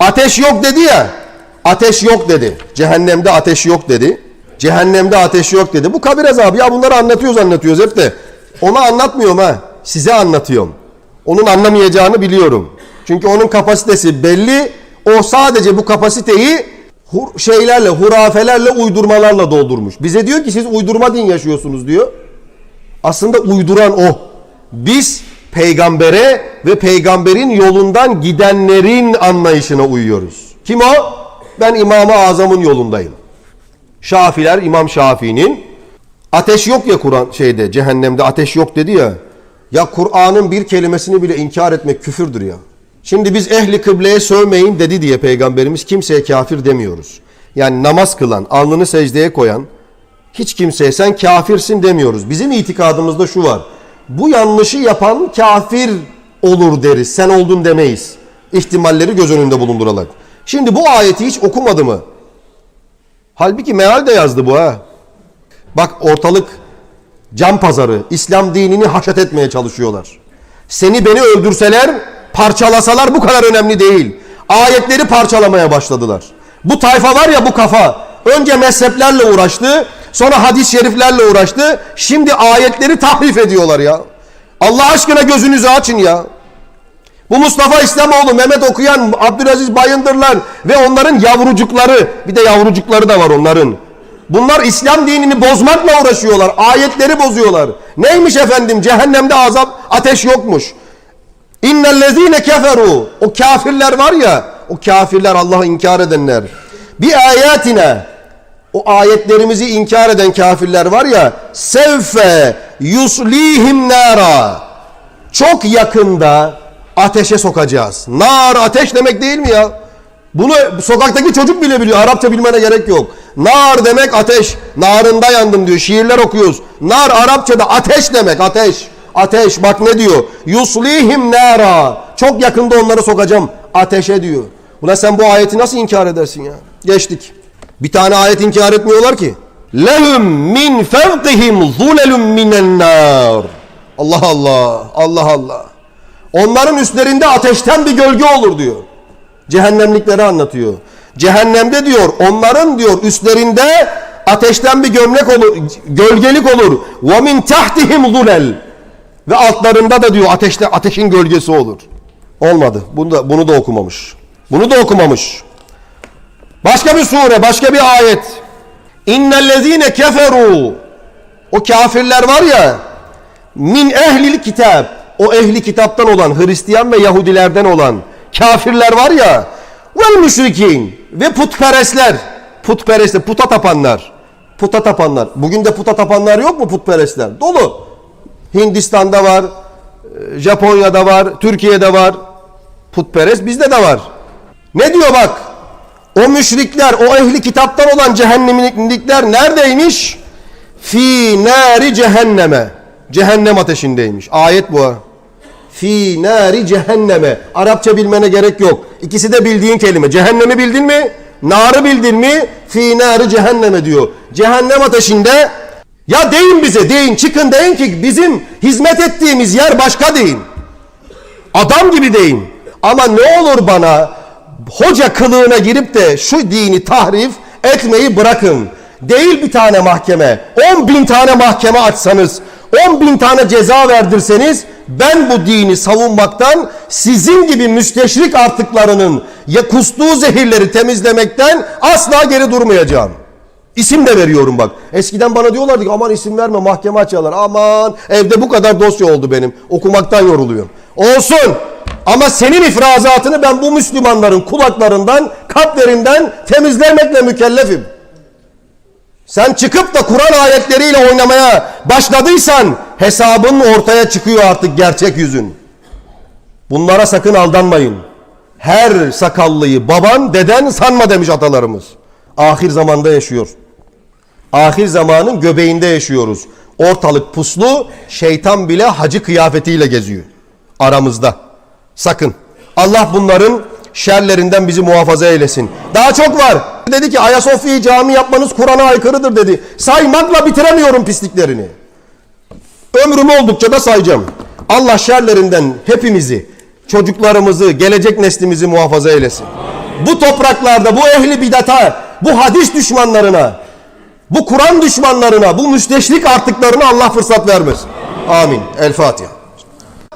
Ateş yok dedi ya. Ateş yok dedi. Cehennemde ateş yok dedi. Cehennemde ateş yok dedi. Bu kabir azabı. Ya bunları anlatıyoruz anlatıyoruz hep de. Ona anlatmıyorum ha. Size anlatıyorum. Onun anlamayacağını biliyorum. Çünkü onun kapasitesi belli. O sadece bu kapasiteyi hur- şeylerle, hurafelerle, uydurmalarla doldurmuş. Bize diyor ki siz uydurma din yaşıyorsunuz diyor. Aslında uyduran o. Biz peygambere ve peygamberin yolundan gidenlerin anlayışına uyuyoruz. Kim o? Ben İmam-ı Azam'ın yolundayım. Şafiler İmam Şafii'nin ateş yok ya Kur'an şeyde cehennemde ateş yok dedi ya. Ya Kur'an'ın bir kelimesini bile inkar etmek küfürdür ya. Şimdi biz ehli kıbleye sövmeyin dedi diye peygamberimiz kimseye kafir demiyoruz. Yani namaz kılan, alnını secdeye koyan hiç kimseye sen kafirsin demiyoruz. Bizim itikadımızda şu var. Bu yanlışı yapan kafir olur deriz. Sen oldun demeyiz. İhtimalleri göz önünde bulundurarak. Şimdi bu ayeti hiç okumadı mı? Halbuki meal de yazdı bu ha. Bak ortalık can pazarı. İslam dinini haşet etmeye çalışıyorlar. Seni beni öldürseler, parçalasalar bu kadar önemli değil. Ayetleri parçalamaya başladılar. Bu tayfa var ya bu kafa. Önce mezheplerle uğraştı. Sonra hadis-i şeriflerle uğraştı. Şimdi ayetleri tahrif ediyorlar ya. Allah aşkına gözünüzü açın ya. Bu Mustafa İslamoğlu, Mehmet Okuyan, Abdülaziz Bayındırlar ve onların yavrucukları, bir de yavrucukları da var onların. Bunlar İslam dinini bozmakla uğraşıyorlar. Ayetleri bozuyorlar. Neymiş efendim? Cehennemde azap, ateş yokmuş. İnnellezine keferu. O kafirler var ya, o kafirler Allah'ı inkar edenler. Bir ayetine o ayetlerimizi inkar eden kafirler var ya, sevfe yuslihim nara. Çok yakında ateşe sokacağız. Nar ateş demek değil mi ya? Bunu sokaktaki çocuk bile biliyor. Arapça bilmene gerek yok. Nar demek ateş. Narında yandım diyor. Şiirler okuyoruz. Nar Arapçada ateş demek. Ateş. Ateş. Bak ne diyor? Yuslihim nara. Çok yakında onları sokacağım. Ateşe diyor. Ulan sen bu ayeti nasıl inkar edersin ya? Geçtik. Bir tane ayet inkar etmiyorlar ki. Lehum min fevkihim zulelun minen nar. Allah Allah. Allah Allah. Onların üstlerinde ateşten bir gölge olur diyor. Cehennemlikleri anlatıyor. Cehennemde diyor onların diyor üstlerinde ateşten bir gömlek olur, gölgelik olur. Ve min tahtihim zulel. Ve altlarında da diyor ateşte ateşin gölgesi olur. Olmadı. Bunu da, bunu da okumamış. Bunu da okumamış. Başka bir sure, başka bir ayet. İnnellezine keferu. O kafirler var ya min ehlil kitap o ehli kitaptan olan Hristiyan ve Yahudilerden olan kafirler var ya vel müşrikin ve putperestler. Putperestler puta tapanlar. Puta tapanlar. Bugün de puta tapanlar yok mu putperestler? Dolu. Hindistan'da var e, Japonya'da var Türkiye'de var. Putperest bizde de var. Ne diyor bak o müşrikler o ehli kitaptan olan cehennemlikler neredeymiş fi nari cehenneme cehennem ateşindeymiş. Ayet bu. Fi nari cehenneme. Arapça bilmene gerek yok. İkisi de bildiğin kelime. Cehennemi bildin mi? Narı bildin mi? Fi nari cehenneme diyor. Cehennem ateşinde ya deyin bize deyin çıkın deyin ki bizim hizmet ettiğimiz yer başka deyin. Adam gibi deyin. Ama ne olur bana hoca kılığına girip de şu dini tahrif etmeyi bırakın. Değil bir tane mahkeme. 10 bin tane mahkeme açsanız, 10 bin tane ceza verdirseniz ben bu dini savunmaktan sizin gibi müsteşrik artıklarının ya kustuğu zehirleri temizlemekten asla geri durmayacağım. İsim de veriyorum bak. Eskiden bana diyorlardı ki aman isim verme mahkeme açarlar. Aman evde bu kadar dosya oldu benim. Okumaktan yoruluyorum. Olsun. Ama senin ifrazatını ben bu Müslümanların kulaklarından, kalplerinden temizlemekle mükellefim. Sen çıkıp da Kur'an ayetleriyle oynamaya başladıysan hesabın ortaya çıkıyor artık gerçek yüzün. Bunlara sakın aldanmayın. Her sakallıyı baban, deden sanma demiş atalarımız. Ahir zamanda yaşıyor. Ahir zamanın göbeğinde yaşıyoruz. Ortalık puslu, şeytan bile hacı kıyafetiyle geziyor. Aramızda. Sakın. Allah bunların şerlerinden bizi muhafaza eylesin. Daha çok var. Dedi ki Ayasofya'yı cami yapmanız Kur'an'a aykırıdır dedi. Saymakla bitiremiyorum pisliklerini. Ömrüm oldukça da sayacağım. Allah şerlerinden hepimizi, çocuklarımızı, gelecek neslimizi muhafaza eylesin. Bu topraklarda bu ehli bidata, bu hadis düşmanlarına, bu Kur'an düşmanlarına, bu müsteşrik artıklarına Allah fırsat vermesin. Amin. El Fatiha.